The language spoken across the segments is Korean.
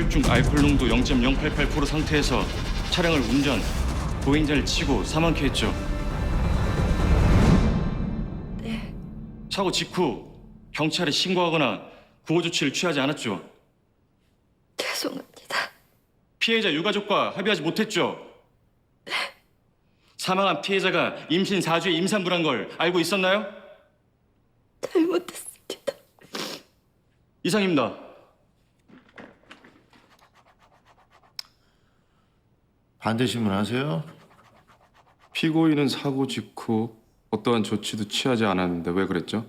혈중 알코올 농도 0.088% 상태에서 차량을 운전, 보행자를 치고 사망케 했죠. 네, 사고 직후 경찰에 신고하거나 구호 조치를 취하지 않았죠. 죄송합니다. 피해자 유가족과 합의하지 못했죠. 사망한 피해자가 임신 4주에 임산부란 걸 알고 있었나요? 잘못했습니다. 이상입니다. 반대 신문하세요? 피고인은 사고 직후 어떠한 조치도 취하지 않았는데 왜 그랬죠?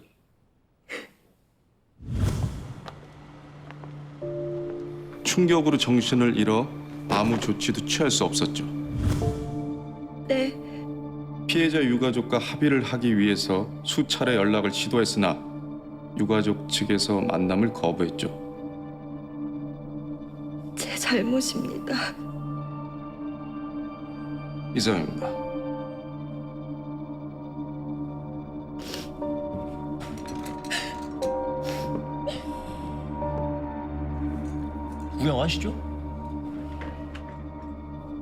충격으로 정신을 잃어 아무 조치도 취할 수 없었죠. 네, 피해자 유가족과 합의를 하기 위해서 수차례 연락을 시도했으나 유가족 측에서 만남을 거부했죠. 제 잘못입니다. 이상입니다. 구경하시죠?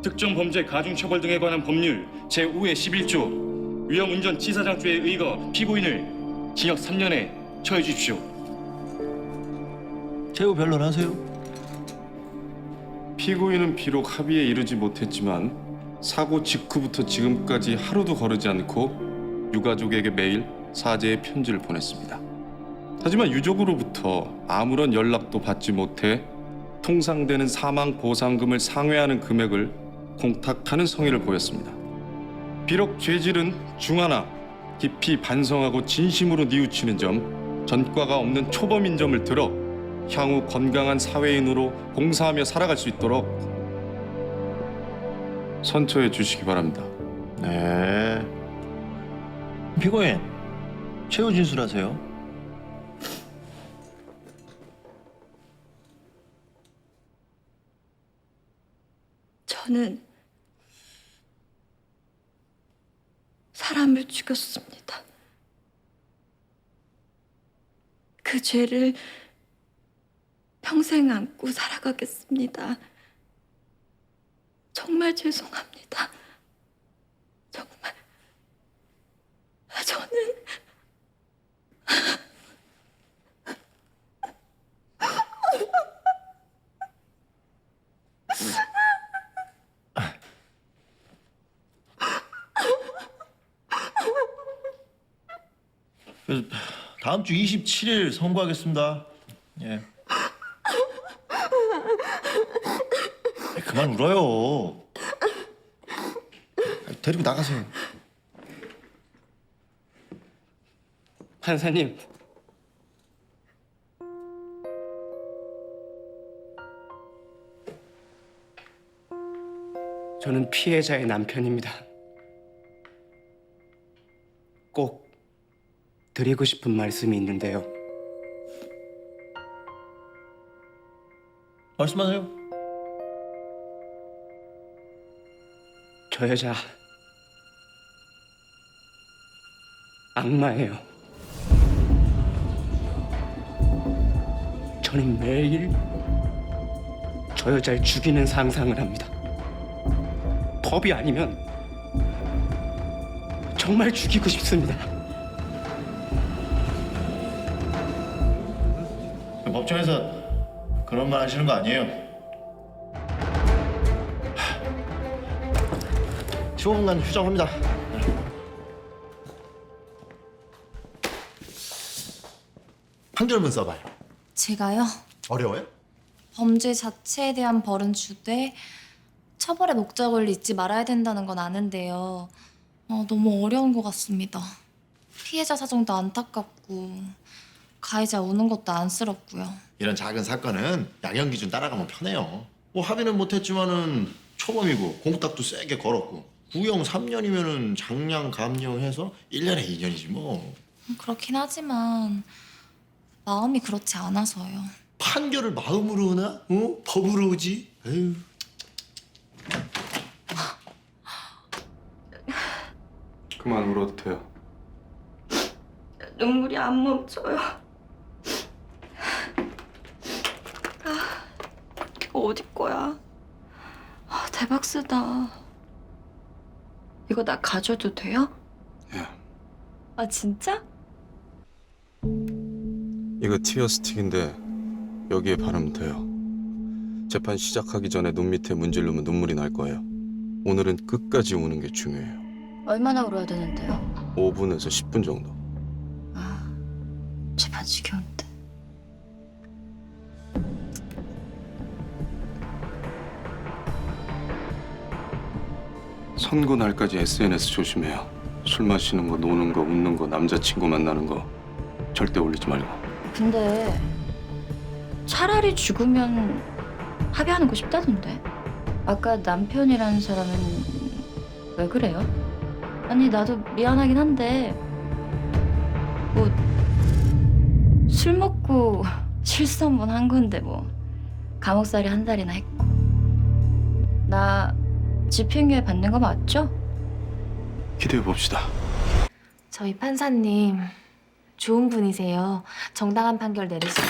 특정 범죄 가중 처벌 등에 관한 법률 제5의 11조 위험 운전 치사장주에 의거 피고인을 징역 3년에 처해 주십시오. 최후 변론하세요. 피고인은 비록 합의에 이르지 못했지만 사고 직후부터 지금까지 하루도 거르지 않고 유가족에게 매일 사죄의 편지를 보냈습니다. 하지만 유족으로부터 아무런 연락도 받지 못해 통상되는 사망 보상금을 상회하는 금액을 공탁하는 성의를 보였습니다. 비록 죄질은 중하나 깊이 반성하고 진심으로 뉘우치는 점, 전과가 없는 초범인 점을 들어 향후 건강한 사회인으로 봉사하며 살아갈 수 있도록 선처해 주시기 바랍니다. 네. 피고인 최후 진술하세요. 저는 사람을 죽였습니다. 그 죄를 평생 안고 살아가겠습니다. 정말 죄송합니다. 정말. 저는 그래서 다음 주 27일 선고하겠습니다. 예. 아이, 그만 울어요. 데리고 나가세요. 판사님. 저는 피해자의 남편입니다. 꼭 드리고 싶은 말씀이 있는데요. 말씀하세요. 저 여자 악마예요. 저는 매일 저 여자를 죽이는 상상을 합니다. 법이 아니면 정말 죽이고 싶습니다. 법정에서 그런 말 하시는 거 아니에요? 15분간 휴정합니다. 판결문 써봐요. 제가요? 어려워요? 범죄 자체에 대한 벌은 주되 처벌의 목적을 잊지 말아야 된다는 건 아는데요. 어, 너무 어려운 것 같습니다. 피해자 사정도 안타깝고 가해자 우는 것도 안쓰럽고요. 이런 작은 사건은 양형 기준 따라가면 편해요. 뭐 합의는 못했지만은 초범이고 공탁도 세게 걸었고 구형 3년이면은 장량 감형해서 1년에 2년이지 뭐. 음, 그렇긴 하지만 마음이 그렇지 않아서요. 판결을 마음으로 오나? 어? 법으로 오지? 에휴. 그만 울어도 돼요. 눈물이 안 멈춰요. 아, 이거 어디 거야? 아, 대박 쓰다. 이거 나 가져도 돼요? 예. 아, 진짜? 이거 티어 스틱인데 여기에 바르면 돼요. 재판 시작하기 전에 눈 밑에 문지르면 눈물이 날 거예요. 오늘은 끝까지 우는 게 중요해요. 얼마나 울어야 되는데요? 5분에서 10분 정도. 아, 재판 지겨 선고 날까지 SNS 조심해요. 술 마시는 거, 노는 거, 웃는 거, 남자친구 만나는 거 절대 올리지 말고. 근데 차라리 죽으면 합의하는 거 쉽다던데. 아까 남편이라는 사람은 왜 그래요? 아니 나도 미안하긴 한데 뭐 술 먹고 실수 한 번 한 건데 뭐 감옥살이 한 달이나 했고 나 집행유예 받는 거 맞죠? 기대해 봅시다. 저희 판사님 좋은 분이세요. 정당한 판결 내리시고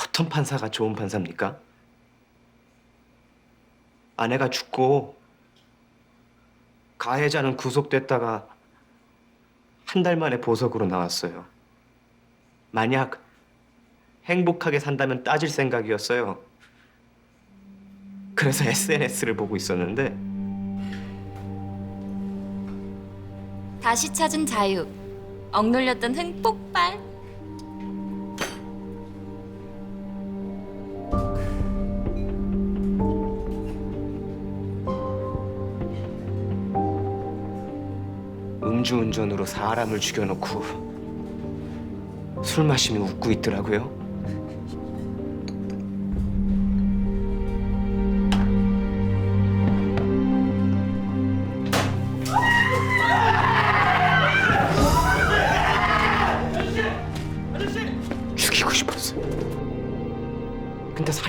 어떤 판사가 좋은 판사입니까? 아내가 죽고 가해자는 구속됐다가 한 달 만에 보석으로 나왔어요. 만약 행복하게 산다면 따질 생각이었어요. 그래서 SNS를 보고 있었는데 다시 찾은 자유. 억눌렸던 흥 폭발. 음주운전으로 사람을 죽여놓고 술 마시면 웃고 있더라고요.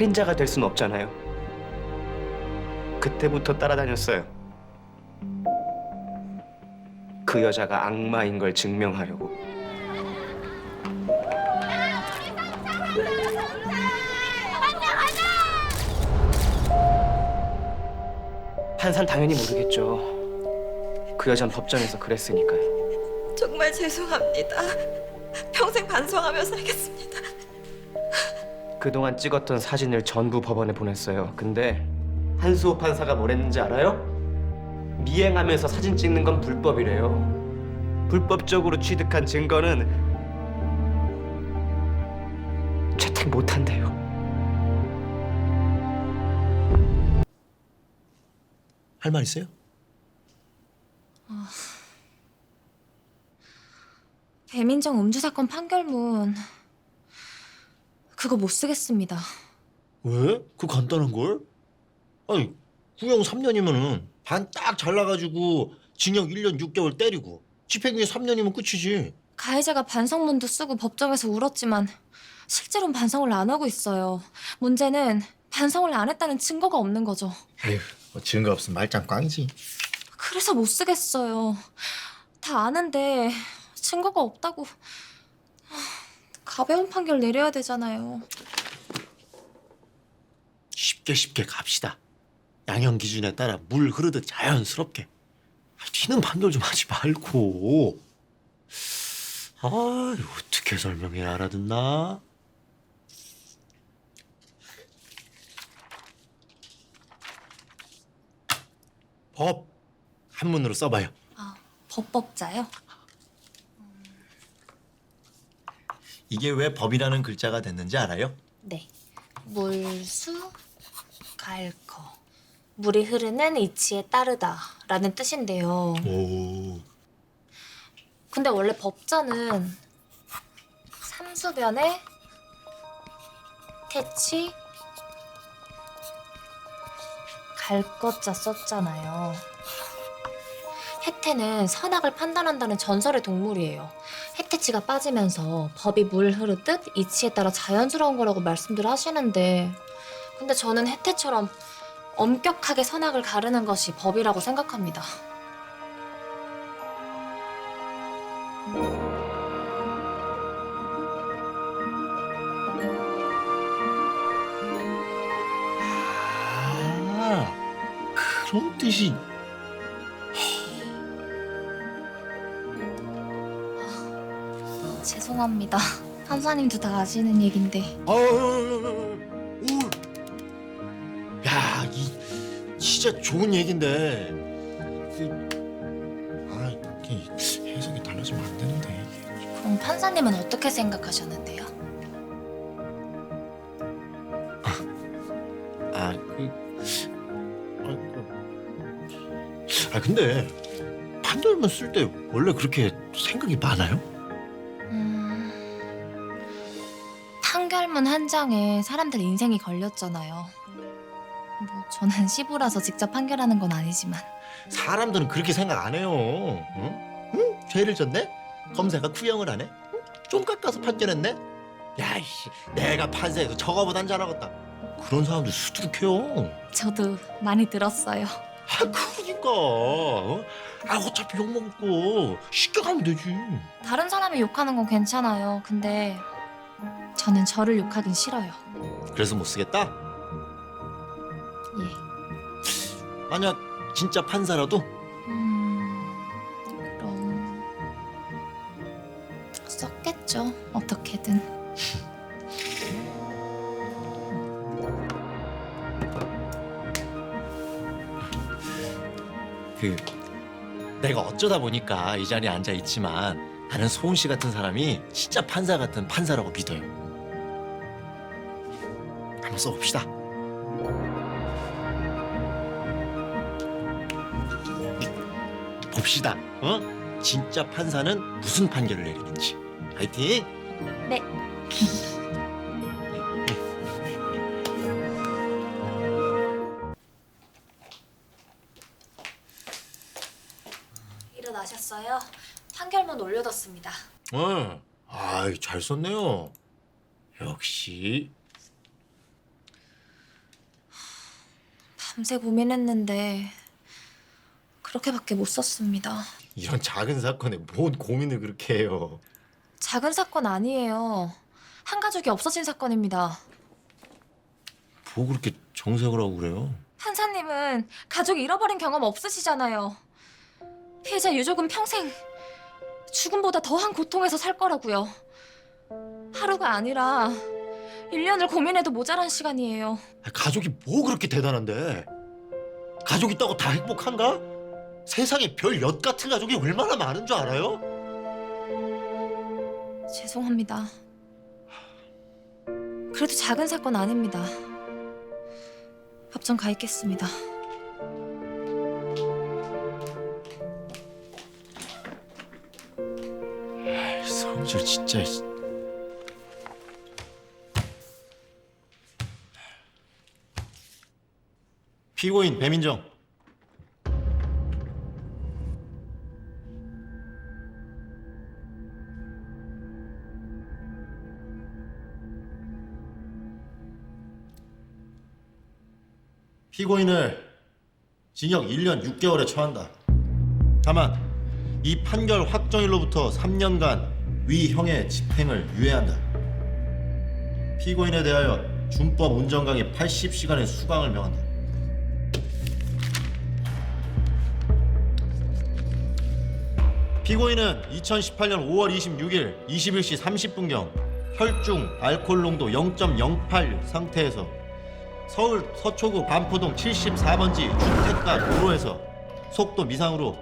살인자가 될 순 없잖아요. 그때부터 따라다녔어요. 그 여자가 악마인 걸 증명하려고. 판사는 당연히 모르겠죠. 그 여잔 법정에서 그랬으니까요. 정말 죄송합니다. 평생 반성하며 살겠습니다. 그동안 찍었던 사진을 전부 법원에 보냈어요. 근데 한수호 판사가 뭐랬는지 알아요? 미행하면서 사진 찍는 건 불법이래요. 불법적으로 취득한 증거는 채택 못 한대요. 할 말 있어요? 배민정 음주 사건 판결문 그거 못 쓰겠습니다. 왜? 그 간단한 걸? 아니 구형 3년이면은 반 딱 잘라가지고 징역 1년 6개월 때리고 집행유예 3년이면 끝이지. 가해자가 반성문도 쓰고 법정에서 울었지만 실제로는 반성을 안 하고 있어요. 문제는 반성을 안 했다는 증거가 없는 거죠. 에휴, 뭐 증거 없으면 말짱 꽝이지. 그래서 못 쓰겠어요. 다 아는데 증거가 없다고 하, 가벼운 판결 내려야 되잖아요. 쉽게 쉽게 갑시다. 양형 기준에 따라 물 흐르듯 자연스럽게. 아, 튀는 판결 좀 하지 말고. 아, 어떻게 설명해야 알아듣나? 법 한문으로 써봐요. 아, 법법자요? 이게 왜 법이라는 글자가 됐는지 알아요? 네. 물수 갈거 물이 흐르는 이치에 따르다라는 뜻인데요. 오, 근데 원래 법자는 삼수변에 태치 갈 것자 썼잖아요. 해태는 선악을 판단한다는 전설의 동물이에요. 해태치가 빠지면서 법이 물 흐르듯 이치에 따라 자연스러운 거라고 말씀들 하시는데 근데 저는 해태처럼 엄격하게 선악을 가르는 것이 법이라고 생각합니다. 아, 그런 뜻이 죄송합니다. 판사님도 다 아시는 얘긴데. 아우 야, 이 진짜 좋은 얘긴데. 그, 아, 이게 해석이 달라지면 안 되는데 이게. 그럼 판사님은 어떻게 생각하셨는데요? 아, 그, 아, 그, 아 근데 판결문 쓸 때 원래 그렇게 생각이 많아요? 판결문 한 장에 사람들 인생이 걸렸잖아요. 뭐 저는 시부라서 직접 판결하는 건 아니지만 사람들은 그렇게 생각 안 해요. 응? 응? 죄를 졌네? 검사가 구형을 안 해? 응? 좀 깎아서 판결했네? 야이씨, 내가 판사에서 저거보단 잘하겠다. 그런 사람들 수두룩해요. 저도 많이 들었어요. 아, 그러니까. 어? 아, 어차피 욕먹을 거 쉽게 가면 되지. 다른 사람이 욕하는 건 괜찮아요. 근데 저는 저를 욕하긴 싫어요. 그래서 못 쓰겠다? 예. 만약 진짜 판사라도 음... 그럼 썼겠죠. 어떻게든. 그 내가 어쩌다 보니까 이 자리에 앉아 있지만 나는 소은 씨 같은 사람이 진짜 판사 같은 판사라고 믿어요. 한번 써봅시다. 봅시다. 어? 진짜 판사는 무슨 판결을 내리는지. 화이팅! 네. 일어나셨어요? 판결문 올려뒀습니다. 어. 아이, 잘 썼네요. 역시 밤새 고민했는데 그렇게밖에 못 썼습니다. 이런 작은 사건에 뭔 고민을 그렇게 해요. 작은 사건 아니에요. 한 가족이 없어진 사건입니다. 뭐 그렇게 정색을 하고 그래요? 판사님은 가족 잃어버린 경험 없으시잖아요. 피해자 유족은 평생 죽음보다 더한 고통에서 살 거라고요. 하루가 아니라 1년을 고민해도 모자란 시간이에요. 아, 가족이 뭐 그렇게 대단한데? 가족 있다고 다 행복한가? 세상에 별 엿 같은 가족이 얼마나 많은 줄 알아요? 죄송합니다. 그래도 작은 사건 아닙니다. 법정 가 있겠습니다. 성질 진짜. 피고인 배민정. 피고인을 징역 1년 6개월에 처한다. 다만 이 판결 확정일로부터 3년간 위형의 집행을 유예한다. 피고인에 대하여 준법 운전 강의 80시간의 수강을 명한다. 피고인은 2018년 5월 26일 21시 30분경 혈중 알코올 농도 0.08 상태에서 서울 서초구 반포동 74번지 주택가 도로에서 속도 미상으로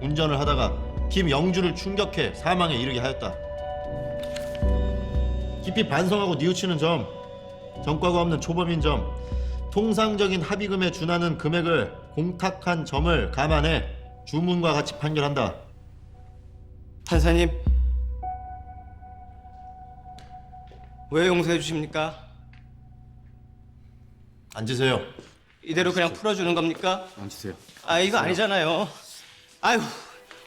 운전을 하다가 김영주를 충격해 사망에 이르게 하였다. 깊이 반성하고 뉘우치는 점, 전과가 없는 초범인 점, 통상적인 합의금에 준하는 금액을 공탁한 점을 감안해 주문과 같이 판결한다. 판사님 왜 용서해 주십니까? 앉으세요. 이대로 그냥 풀어주는 겁니까? 앉으세요. 아 이거 아니잖아요. 아유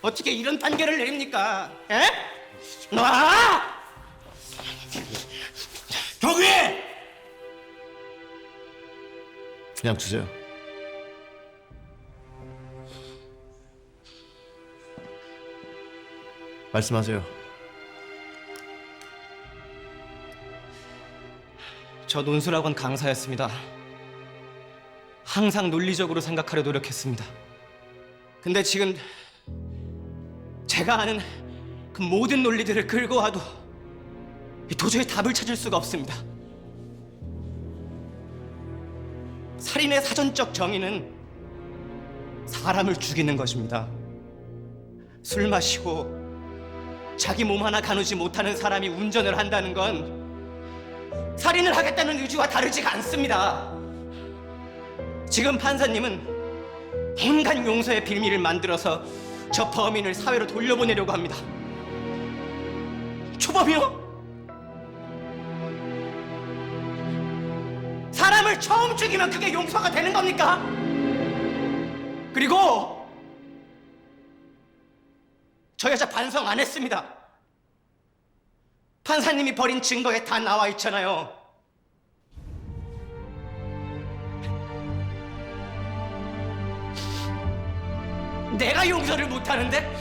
어떻게 이런 판결을 내립니까? 에? 놔! 경위! 그냥 두세요. 말씀하세요. 저 논술학원 강사였습니다. 항상 논리적으로 생각하려 노력했습니다. 근데 지금 제가 아는 그 모든 논리들을 끌고 와도 도저히 답을 찾을 수가 없습니다. 살인의 사전적 정의는 사람을 죽이는 것입니다. 술 마시고 자기 몸 하나 가누지 못하는 사람이 운전을 한다는 건 살인을 하겠다는 의지와 다르지가 않습니다. 지금 판사님은 온갖 용서의 빌미를 만들어서 저 범인을 사회로 돌려보내려고 합니다. 초범이요? 사람을 처음 죽이면 그게 용서가 되는 겁니까? 그리고 저 여자 반성 안 했습니다. 판사님이 버린 증거에 다 나와 있잖아요. 내가 용서를 못 하는데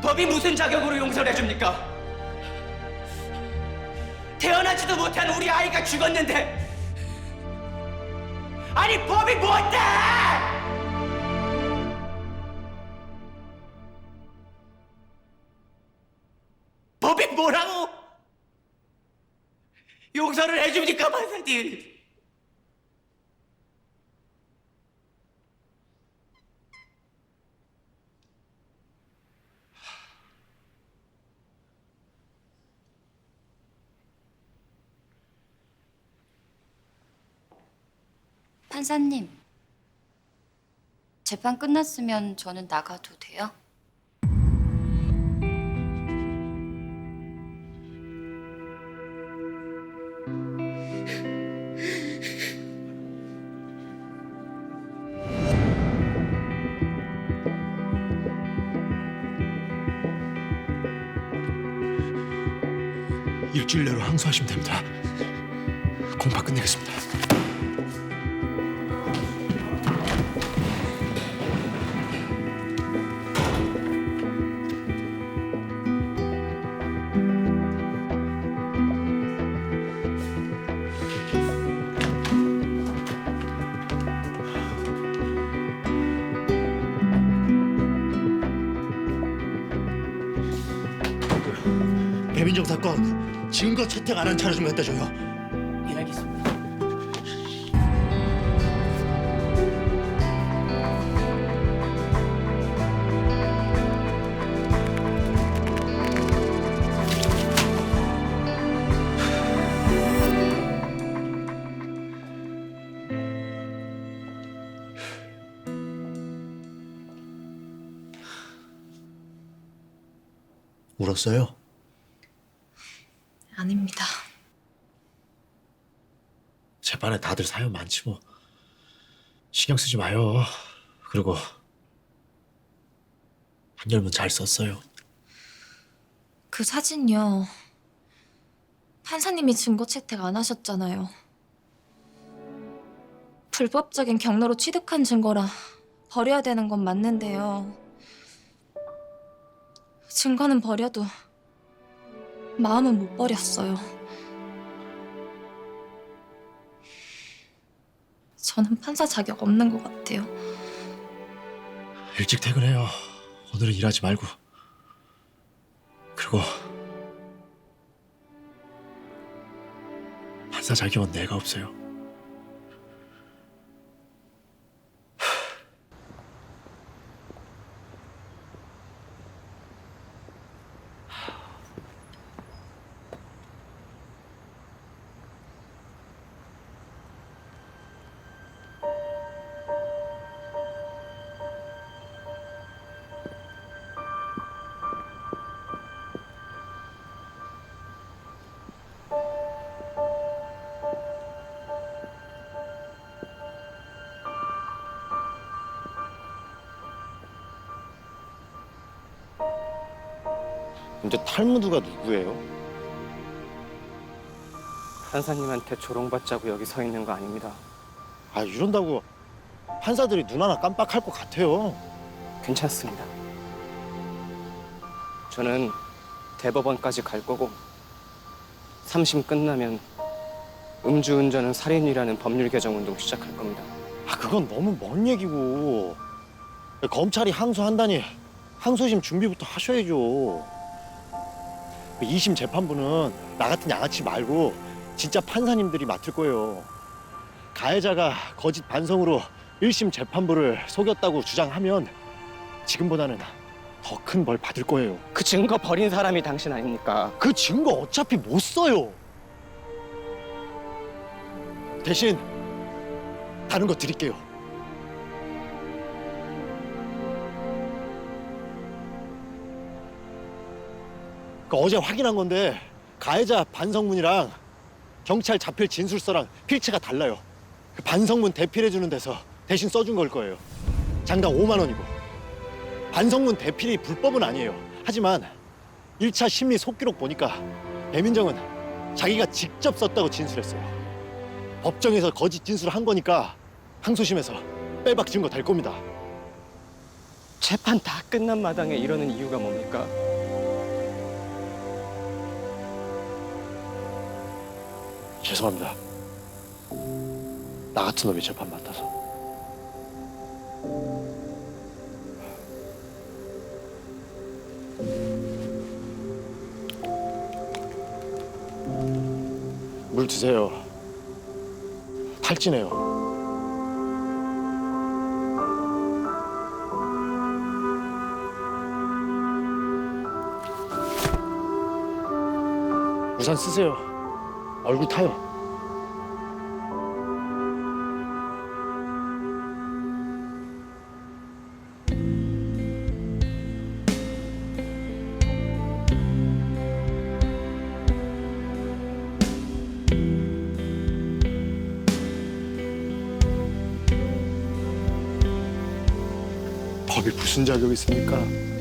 법이 무슨 자격으로 용서를 해줍니까? 태어나지도 못한 우리 아이가 죽었는데 아니 법이 뭔데? 법이 뭐라고? 용서를 해줍니까 판사님? 판사님, 재판 끝났으면 저는 나가도 돼요? 일주일 내로 항소하시면 됩니다. 공파 끝내겠습니다. 차례 좀 갖다 줘요. 예 알겠습니다. 울었어요? 아닙니다. 재판에 다들 사연 많지 뭐. 신경 쓰지 마요. 그리고 한열문 잘 썼어요. 그 사진요. 판사님이 증거 채택 안 하셨잖아요. 불법적인 경로로 취득한 증거라 버려야 되는 건 맞는데요. 증거는 버려도 마음은 못 버렸어요. 저는 판사 자격 없는 것 같아요. 일찍 퇴근해요. 오늘은 일하지 말고. 그리고 판사 자격은 내가 없어요. 근데 탈무드가 누구예요? 판사님한테 조롱받자고 여기 서 있는 거 아닙니다. 아 이런다고 판사들이 눈 하나 깜빡할 것 같아요. 괜찮습니다. 저는 대법원까지 갈 거고 3심 끝나면 음주운전은 살인이라는 법률 개정 운동 시작할 겁니다. 아 그건 너무 먼 얘기고 검찰이 항소한다니 항소심 준비부터 하셔야죠. 2심 재판부는 나 같은 양아치 말고 진짜 판사님들이 맡을 거예요. 가해자가 거짓 반성으로 1심 재판부를 속였다고 주장하면 지금보다는 더 큰 벌 받을 거예요. 그 증거 버린 사람이 당신 아닙니까? 그 증거 어차피 못 써요. 대신 다른 거 드릴게요. 그 어제 확인한 건데 가해자 반성문이랑 경찰 자필 진술서랑 필체가 달라요. 그 반성문 대필해 주는 데서 대신 써준 걸 거예요. 장당 5만 원이고 반성문 대필이 불법은 아니에요. 하지만 1차 심리 속기록 보니까 배민정은 자기가 직접 썼다고 진술했어요. 법정에서 거짓 진술을 한 거니까 항소심에서 빼박 증거 될 겁니다. 재판 다 끝난 마당에 이러는 이유가 뭡니까? 죄송합니다. 나 같은 놈이 재판 맡아서. 물 드세요. 탈진해요. 우산 쓰세요. 얼굴 타요. 법이 무슨 자격이 있습니까?